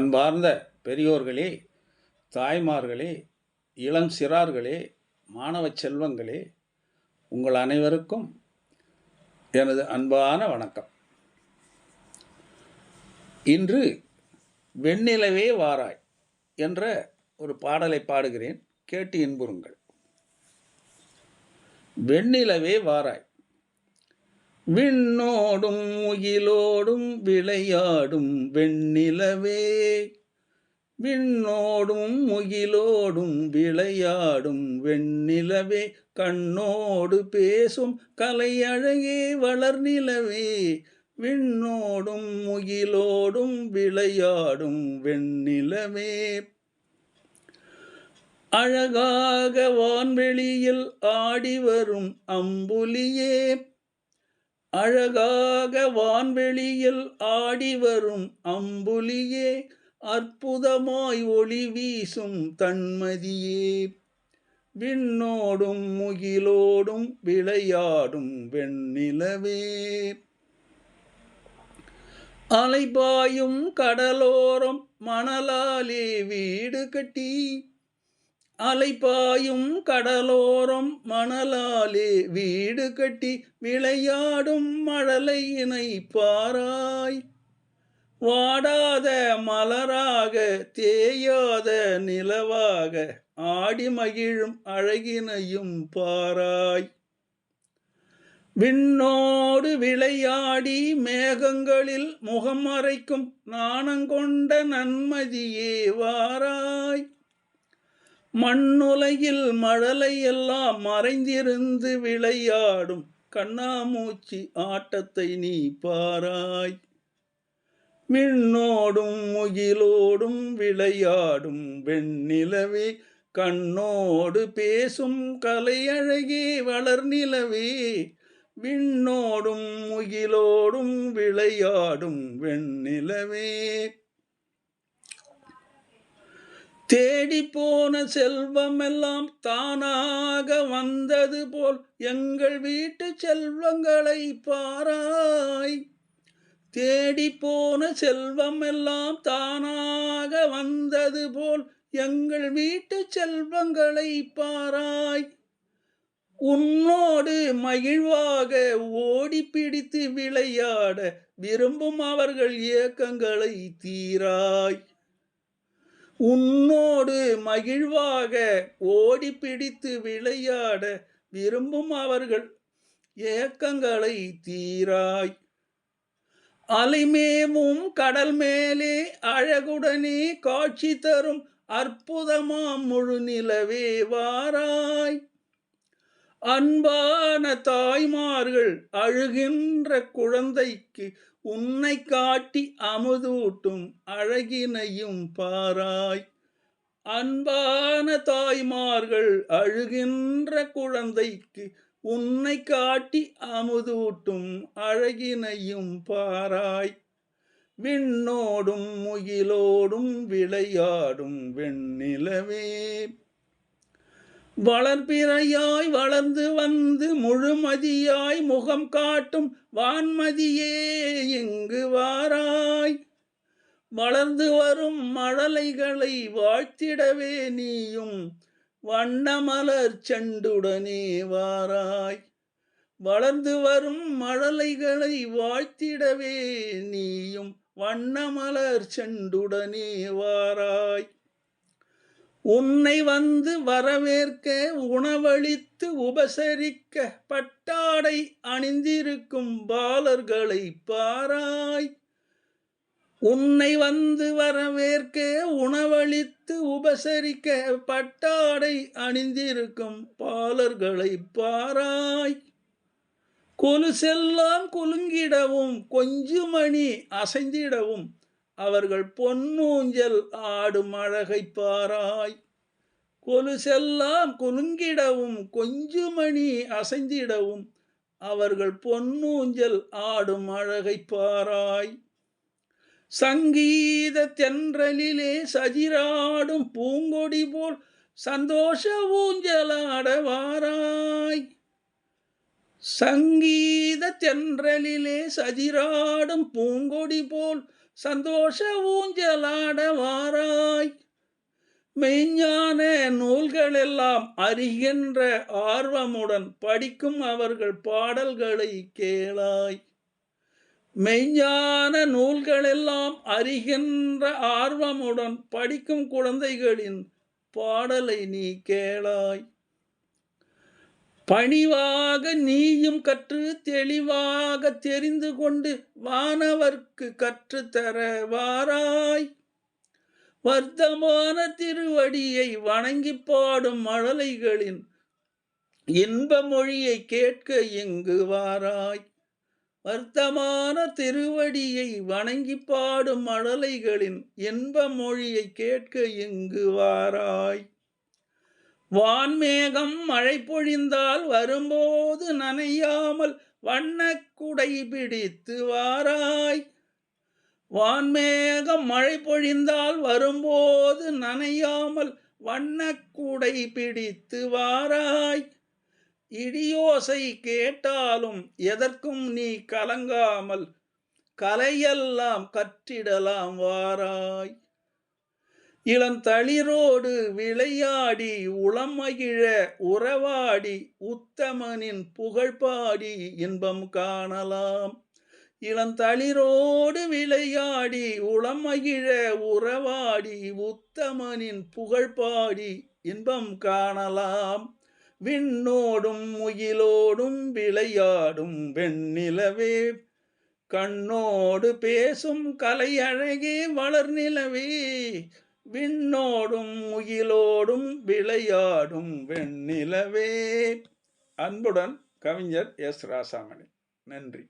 அன்பார்ந்த பெரியோர்களே தாய்மார்களே இளம் சிறார்களே மாணவ செல்வங்களே உங்கள் அனைவருக்கும் எனது அன்பான வணக்கம். இன்று வெண்ணிலவே வாராய் என்ற ஒரு பாடலை பாடுகிறேன். கேட்டு இன்புறுங்கள். வெண்ணிலவே வாராய் விண்ணோடும் உயிலோடும் விளையாடும் வெண்ணிலவே. விண்ணோடும் முகிலோடும் விளையாடும் வெண்ணிலவே. கண்ணோடு பேசும் கலையழகே வளர்நிலவே. விண்ணோடும் முகிலோடும் விளையாடும் வெண்ணிலவே. அழகாக வான்வெளியில் ஆடி வரும் அம்புலியே. அழகாக வான்வெளியில் ஆடி வரும் அம்புலியே அற்புதமாய் ஒளி வீசும் தன்மதியே. விண்ணோடும் முகிலோடும் விளையாடும் வெண்ணிலவே. அலைபாயும் கடலோரம் மணலாலே வீடு கட்டி அலைப்பாயும் கடலோரம் மணலாலே வீடு கட்டி விளையாடும் மழலை இணைப்பாராய் வாடாத மலராக தேயாத நிலவாக ஆடி மகிழும் அழகினையும் பாராய். விண்ணோடு விளையாடி மேகங்களில் முகம் மறைக்கும் நாணங்கொண்ட நன்மதியே வாராய். மண்ணுலகில் மழலை எல்லாம் மறைந்திருந்து விளையாடும் கண்ணாமூச்சி ஆட்டத்தை நீ பாராய். விண்ணோடும் முகிலோடும் விளையாடும் வெண்ணிலவே கண்ணோடு பேசும் கலையழகே வளர்நிலவே. விண்ணோடும் முகிலோடும் விளையாடும் வெண்ணிலவே. தேடி போன செல்வமெல்லாம் தானாக வந்தது போல் எங்கள் வீட்டு செல்வங்களை பாராய். தேடி போன செல்வமெல்லாம் தானாக வந்தது போல் எங்கள் வீட்டு செல்வங்களை பாராய். உன்னோடு மகிழ்வாக ஓடி பிடித்து விளையாட விரும்பும் அவர்கள் இயக்கங்களை தீராய். உன்னோடு மகிழ்வாக ஓடி பிடித்து விளையாட விரும்பும் அவர்கள் ஏக்கங்களை தீராய். அலைமேவும் கடல் மேலே அழகுடனே காட்சி தரும் அற்புதமாம் முழு நிலவே வாராய். அன்பான தாய்மார்கள் அழுகின்ற குழந்தைக்கு உன்னை காட்டி அமுதூட்டும் அழகினையும் பாராய். அன்பான தாய்மார்கள் அழுகின்ற குழந்தைக்கு உன்னை காட்டி அமுதூட்டும் அழகினையும் பாராய். விண்ணோடும் முகிலோடும் விளையாடும் வெண்ணிலவே. வளர்பிறையாய் வளர்ந்து வந்து முழுமதியாய் முகம் காட்டும் வான்மதியே இங்கு வாராய். வளர்ந்து வரும் மழலைகளை வாழ்த்திடவே நீயும் வண்ணமலர் செண்டுடனே வாராய். வளர்ந்து வரும் மழலைகளை வாழ்த்திடவே நீயும் வண்ணமலர் செண்டுடனே வாராய். உன்னை வந்து வரவேற்க உணவளித்து உபசரிக்க பட்டாடை அணிந்திருக்கும் பாலர்களை பாராய். உன்னை வந்து வரவேற்க உணவளித்து உபசரிக்க பட்டாடை அணிந்திருக்கும் பாலர்களை பாராய். கொலுசெல்லாம் குலுங்கிடவும் கொஞ்சுமணி அசைந்திடவும் அவர்கள் பொன்னூஞ்சல் ஆடும் அழகை பாராய். கொலுசெல்லாம் குலுங்கிடவும் கொஞ்சுமணி அசைந்திடவும் அவர்கள் பொன்னூஞ்சல் ஆடும் அழகை பாராய். சங்கீத தென்றலிலே சதிராடும் பூங்கொடி போல் சந்தோஷ ஊஞ்சலாடவாராய் சங்கீத தென்றலிலே சதிராடும் பூங்கொடி போல் சந்தோஷ ஊஞ்சலாட வாராய் மெய்ஞான நூல்களெல்லாம் அறிகின்ற ஆர்வமுடன் படிக்கும் அவர்கள் பாடல்களை கேளாய். மெய்ஞான நூல்களெல்லாம் அறிகின்ற ஆர்வமுடன் படிக்கும் குழந்தைகளின் பாடலை நீ கேளாய். பணிவாக நீயும் கற்று தெளிவாக தெரிந்து கொண்டு வானவர்க்கு கற்றுத்தர வாராய். வர்த்தமான திருவடியை வணங்கி பாடும் மழலைகளின் இன்ப மொழியை கேட்க இங்கு வாராய். வர்த்தமான திருவடியை வணங்கி பாடும் மழலைகளின் இன்ப மொழியை கேட்க இங்கு வாராய். வான்மேகம் மழை பொழிந்தால் வரும்போது நனையாமல் வண்ணக்குடை பிடித்து வாராய். வான்மேகம் மழை பொழிந்தால் வரும்போது நனையாமல் வண்ணக்குடை பிடித்து வாராய். இடியோசை கேட்டாலும் எதற்கும் நீ கலங்காமல் கலையெல்லாம் கற்றிடலாம் வாராய். இளந்தளிரோடு விளையாடி உளமகிழ உறவாடி உத்தமனின் புகழ்பாடி இன்பம் காணலாம். இளந்தளிரோடு விளையாடி உளமகிழ உறவாடி உத்தமனின் புகழ்பாடி இன்பம் காணலாம். விண்ணோடும் முயிலோடும் விளையாடும் வெண்ணிலவே கண்ணோடு பேசும் கலையழகே வளர்நிலவே விண்ணோடும் முகிலோடும் விளையாடும் வெண்ணிலவே. அன்புடன் கவிஞர் எஸ். ராசாமணி. நன்றி.